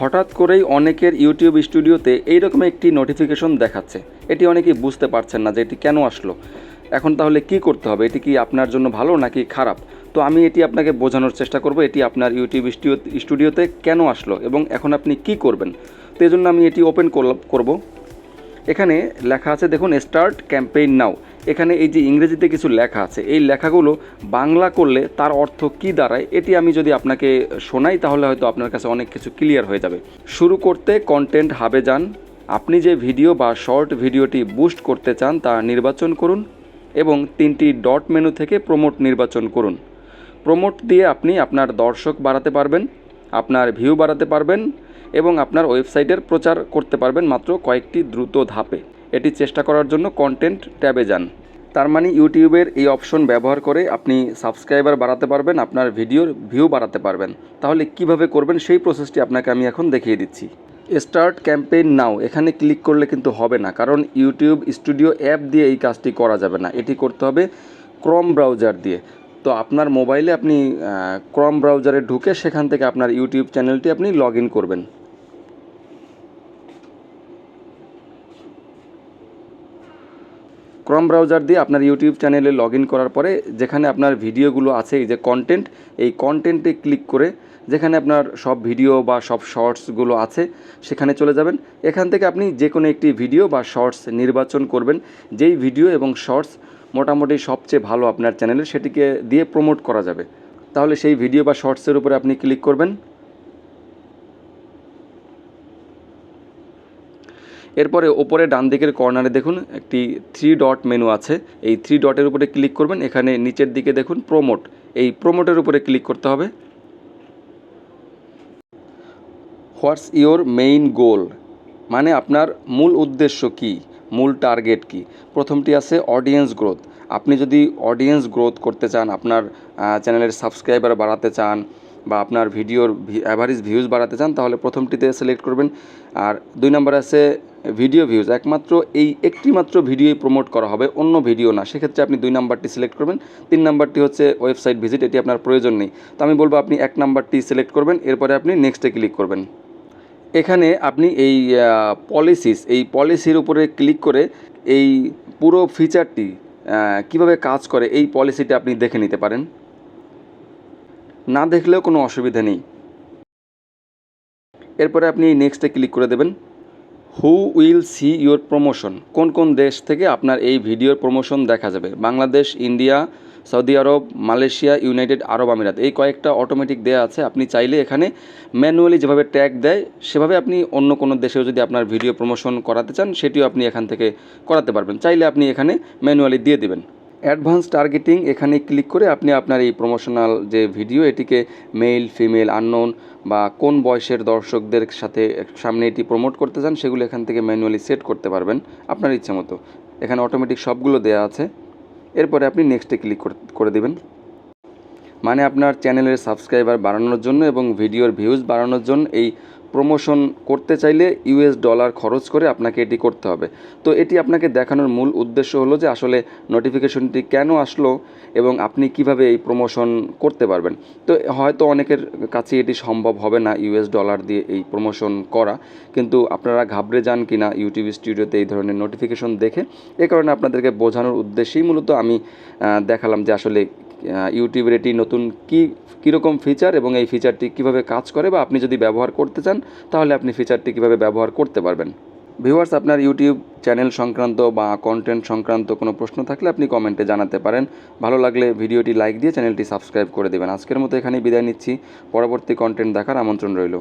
হঠাৎ করেই অনেকের ইউটিউব স্টুডিওতে এইরকম একটি নোটিফিকেশন দেখাচ্ছে। এটি অনেকেই বুঝতে পারছেন না যে এটি কেন আসলো। এখন তাহলে কি করতে হবে? এটি কি আপনার জন্য ভালো নাকি খারাপ? তো আমি এটি আপনাকে বোঝানোর চেষ্টা করব, এটি আপনার ইউটিউব স্টুডিওতে কেন আসলো এবং এখন আপনি কি করবেন? তো এই জন্য আমি এটি ওপেন করব। এখানে লেখা আছে, দেখুন স্টার্ট ক্যাম্পেইন নাও এখানে এই যে ইংরেজিতে কিছু লেখা আছে, এই লেখাগুলো বাংলা করলে তার অর্থ কি দাঁড়ায়, এটি আমি যদি আপনাকে শোনাই, তাহলে হয়তো আপনার কাছে অনেক কিছু ক্লিয়ার হয়ে যাবে। শুরু করতে কন্টেন্ট হাবে যান। আপনি যে ভিডিও বা শর্ট ভিডিওটি বুস্ট করতে চান, তা নির্বাচন করুন এবং তিনটি ডট মেনু থেকে প্রমোট নির্বাচন করুন। প্রমোট দিয়ে আপনি আপনার দর্শক বাড়াতে পারবেন, আপনার ভিউ বাড়াতে পারবেন এবং আপনার ওয়েবসাইটের প্রচার করতে পারবেন মাত্র কয়েকটি দ্রুত ধাপে। এটি চেষ্টা করার জন্য কন্টেন্ট ট্যাবে যান। তার মানে ইউটিউবের এই অপশন ব্যবহার করে আপনি সাবস্ক্রাইবার বাড়াতে পারবেন, আপনার ভিডিওর ভিউ বাড়াতে পারবেন। তাহলে কীভাবে করবেন সেই প্রসেসটি আপনাকে আমি এখন দেখিয়ে দিচ্ছি। স্টার্ট ক্যাম্পেইন নাও এখানে ক্লিক করলে কিন্তু হবে না, কারণ ইউটিউব স্টুডিও অ্যাপ দিয়ে এই কাজটি করা যাবে না। এটি করতে হবে ক্রম ব্রাউজার দিয়ে। তো আপনার মোবাইলে আপনি ক্রম ব্রাউজারে ঢুকে সেখান থেকে আপনার ইউটিউব চ্যানেলটি আপনি লগ ইন করবেন। ক্রম ব্রাউজার দিয়ে আপনার ইউটিউব চ্যানেলে লগ ইন করার পরে যেখানে আপনার ভিডিওগুলো আছে, এই যে কন্টেন্ট এই কন্টেন্টে ক্লিক করে যেখানে আপনার সব ভিডিও বা সব শর্টসগুলো আছে, সেখানে চলে যাবেন। এখান থেকে আপনি যে কোনো একটি ভিডিও বা শর্টস নির্বাচন করবেন। যেই ভিডিও এবং শর্টস মোটামুটি সবচেয়ে ভালো আপনার চ্যানেলে সেটিকে দিয়ে প্রমোট করা যাবে। তাহলে সেই ভিডিও বা শর্টসের উপরে আপনি ক্লিক করবেন। এরপরে ওপরে ডান দিকের কর্নারে দেখুন, একটি থ্রি ডট মেনু আছে। এই থ্রি ডটের উপরে ক্লিক করবেন। এখানে নিচের দিকে দেখুন প্রোমোট এই প্রোমোটের উপরে ক্লিক করতে হবে। হোয়াটস ইওর মেইন গোল মানে আপনার মূল উদ্দেশ্য কি? মূল টার্গেট কি? প্রথমটি আছে অডিয়েন্স গ্রোথ আপনি যদি অডিয়েন্স গ্রোথ করতে চান, আপনার চ্যানেলের সাবস্ক্রাইবার বাড়াতে চান বা আপনার ভিডিওর অ্যাভারেজ ভিউজ বাড়াতে চান, তাহলে প্রথমটিতে সিলেক্ট করবেন। আর দুই নম্বর আছে ভিডিও ভিউজ একমাত্র এই একটি মাত্র ভিডিওই প্রমোট করা হবে, অন্য ভিডিও না। সেক্ষেত্রে আপনি দুই নাম্বারটি সিলেক্ট করবেন। তিন নাম্বারটি হচ্ছে ওয়েবসাইট ভিজিট এটি আপনার প্রয়োজন নেই। তো আমি বলব আপনি এক নাম্বারটি সিলেক্ট করবেন, এরপরে আপনি নেক্সটে ক্লিক করবেন। এখানে আপনি এই পলিসিস এই পলিসির উপরে ক্লিক করে এই পুরো ফিচারটি কীভাবে কাজ করে, এই পলিসিটি আপনি দেখে নিতে পারেন। না দেখলেও কোনো অসুবিধা নেই। এরপরে আপনি নেক্সটে ক্লিক করে দেবেন। Who will see your promotion কোন কোন দেশ থেকে আপনার এই ভিডিওর প্রমোশন দেখা যাবে? বাংলাদেশ ইন্ডিয়া সৌদি আরব, মালয়েশিয়া, ইউনাইটেড আরব আমিরাত, এই কয়েকটা অটোমেটিক দেওয়া আছে। আপনি চাইলে এখানে ম্যানুয়ালি যেভাবে ট্যাগ দেয়, সেভাবে আপনি অন্য কোনো দেশেও যদি আপনার ভিডিও প্রমোশন করাতে চান, সেটিও আপনি এখান থেকে করাতে পারবেন। চাইলে আপনি এখানে ম্যানুয়ালি দিয়ে দেবেন। অ্যাডভান্স টার্গেটিং এখানে ক্লিক করে আপনি আপনার এই প্রমোশনাল যে ভিডিও এটিকে মেল ফিমেল আননোন বা কোন বয়সের দর্শকদের সাথে সামনে এটি প্রমোট করতে চান, সেগুলো এখান থেকে ম্যানুয়ালি সেট করতে পারবেন আপনার ইচ্ছে মতো এখানে অটোমেটিক সবগুলো দেওয়া আছে। এরপরে আপনি নেক্সটে ক্লিক করে দেবেন। মানে আপনার চ্যানেলের সাবস্ক্রাইবার বাড়ানোর জন্য এবং ভিডিওর ভিউজ বাড়ানোর জন্য এই প্রমোশন করতে চাইলে ইউএস ডলার খরচ করে আপনাকে এটি করতে হবে। তো এটি আপনাকে দেখানোর মূল উদ্দেশ্য হলো যে আসলে নোটিফিকেশনটি কেন আসলো এবং আপনি কীভাবে এই প্রমোশন করতে পারবেন। তো হয়তো অনেকের কাছে এটি সম্ভব হবে না ইউএস ডলার দিয়ে এই প্রমোশন করা, কিন্তু আপনারা ঘাবড়ে যান কি না ইউটিউব স্টুডিওতে এই ধরনের নোটিফিকেশন দেখে। এ কারণে আপনাদেরকে বোঝানোর উদ্দেশ্যেই মূলত আমি দেখালাম যে আসলে ইউটিউবের এটি নতুন কী, কীরকম ফিচার এবং এই ফিচারটি কীভাবে কাজ করে বা আপনি যদি ব্যবহার করতে চান, তাহলে আপনি ফিচারটি কীভাবে ব্যবহার করতে পারবেন? ভিউয়ার্স আপনার ইউটিউব চ্যানেল সংক্রান্ত বা কন্টেন্ট সংক্রান্ত কোনো প্রশ্ন থাকলে আপনি কমেন্টে জানাতে পারেন। ভালো লাগলে ভিডিওটি লাইক দিয়ে চ্যানেলটি সাবস্ক্রাইব করে দেবেন। আজকের মতো এখানেই বিদায় নিচ্ছি। পরবর্তী কন্টেন্ট দেখার আমন্ত্রণ রইল।